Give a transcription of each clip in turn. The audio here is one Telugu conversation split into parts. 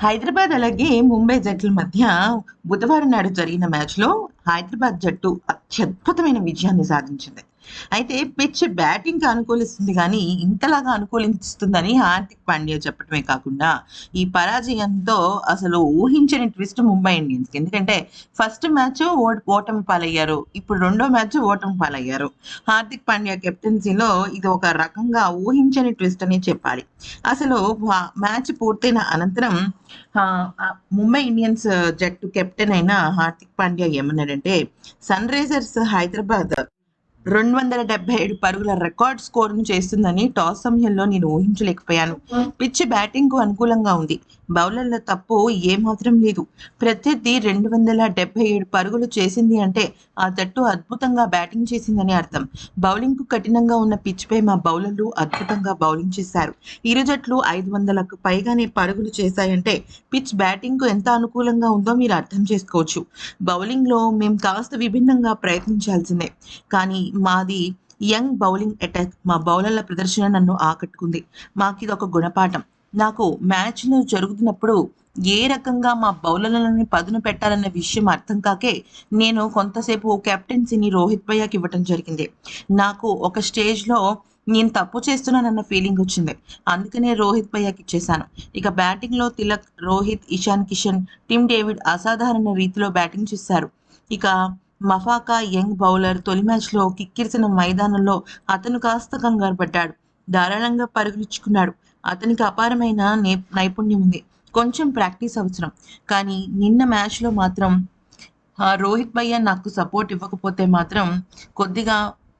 హైదరాబాద్ అలాగే ముంబై జట్ల మధ్య బుధవారం నాడు జరిగిన మ్యాచ్లో హైదరాబాద్ జట్టు అత్యద్భుతమైన విజయాన్ని సాధించింది. అయితే పిచ్ బ్యాటింగ్ అనుకూలిస్తుంది కానీ ఇంతలాగా అనుకూలిస్తుందని హార్దిక్ పాండ్యా చెప్పడమే కాకుండా ఈ పరాజయంతో అసలు ఊహించని ట్విస్ట్ ముంబై ఇండియన్స్ ఎందుకంటే ఫస్ట్ మ్యాచ్ ఓటమి పాలయ్యారు. ఇప్పుడు రెండో మ్యాచ్ ఓటమి పాలయ్యారు. హార్దిక్ పాండ్యా కెప్టెన్సీలో ఇది ఒక రకంగా ఊహించని ట్విస్ట్ అని చెప్పాలి. అసలు మ్యాచ్ పూర్తయిన అనంతరం ముంబై ఇండియన్స్ జట్టు కెప్టెన్ అయిన హార్దిక్ పాండ్యా ఏమన్నాడంటే సన్ రైజర్స్ హైదరాబాద్ రెండు వందల డెబ్బై ఏడు పరుగుల రికార్డ్ స్కోర్ను చేస్తుందని టాస్ సమయంలో నేను ఊహించలేకపోయాను. పిచ్ బ్యాటింగ్కు అనుకూలంగా ఉంది. బౌలర్ల తప్పు ఏమాత్రం లేదు. ప్రత్యర్థి రెండు వందల డెబ్బై ఏడు పరుగులు చేసింది అంటే ఆ జట్టు అద్భుతంగా బ్యాటింగ్ చేసిందని అర్థం. బౌలింగ్కు కఠినంగా ఉన్న పిచ్పై మా బౌలర్లు అద్భుతంగా బౌలింగ్ చేశారు. ఇరు జట్లు ఐదు వందలకు పైగానే పరుగులు చేశాయంటే పిచ్ బ్యాటింగ్కు ఎంత అనుకూలంగా ఉందో మీరు అర్థం చేసుకోవచ్చు. బౌలింగ్లో మేము కాస్త విభిన్నంగా ప్రయత్నించాల్సిందే. కానీ మాది యంగ్ బౌలింగ్ అటాక్. మా బౌలర్ల ప్రదర్శన నన్ను ఆకట్టుకుంది. మాకు ఇది ఒక గుణపాఠం. నాకు మ్యాచ్లు జరుగుతున్నప్పుడు ఏ రకంగా మా బౌలర్లని పదును పెట్టాలన్న విషయం అర్థం కాకే నేను కొంతసేపు కెప్టెన్సీని రోహిత్ భయ్యాకి ఇవ్వటం జరిగింది. నాకు ఒక స్టేజ్లో నేను తప్పు చేస్తున్నానన్న ఫీలింగ్ వచ్చింది. అందుకనే రోహిత్ భయ్యాకి ఇచ్చేశాను. ఇక బ్యాటింగ్లో తిలక్ రోహిత్ ఇషాన్ కిషన్ టిమ్ డేవిడ్ అసాధారణ రీతిలో బ్యాటింగ్ చేశారు. ఇక మఫాకా యంగ్ బౌలర్ తొలి మ్యాచ్లో కిక్కిరిసిన మైదానంలో అతను కాస్త కంగారు పడ్డాడు. ధారాళంగా పరుగులిచ్చుకున్నాడు. అతనికి అపారమైన నే నైపుణ్యం ఉంది. కొంచెం ప్రాక్టీస్ అవసరం. కానీ నిన్న మ్యాచ్లో మాత్రం రోహిత్ భయ్య నాకు సపోర్ట్ ఇవ్వకపోతే మాత్రం కొద్దిగా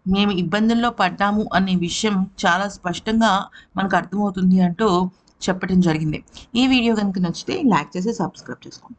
మేము ఇబ్బందుల్లో పడ్డాము అనే విషయం చాలా స్పష్టంగా మనకు అర్థమవుతుంది అంటూ చెప్పడం జరిగింది. ఈ వీడియో కనుక నచ్చితే లైక్ చేసి సబ్స్క్రైబ్ చేసుకోండి.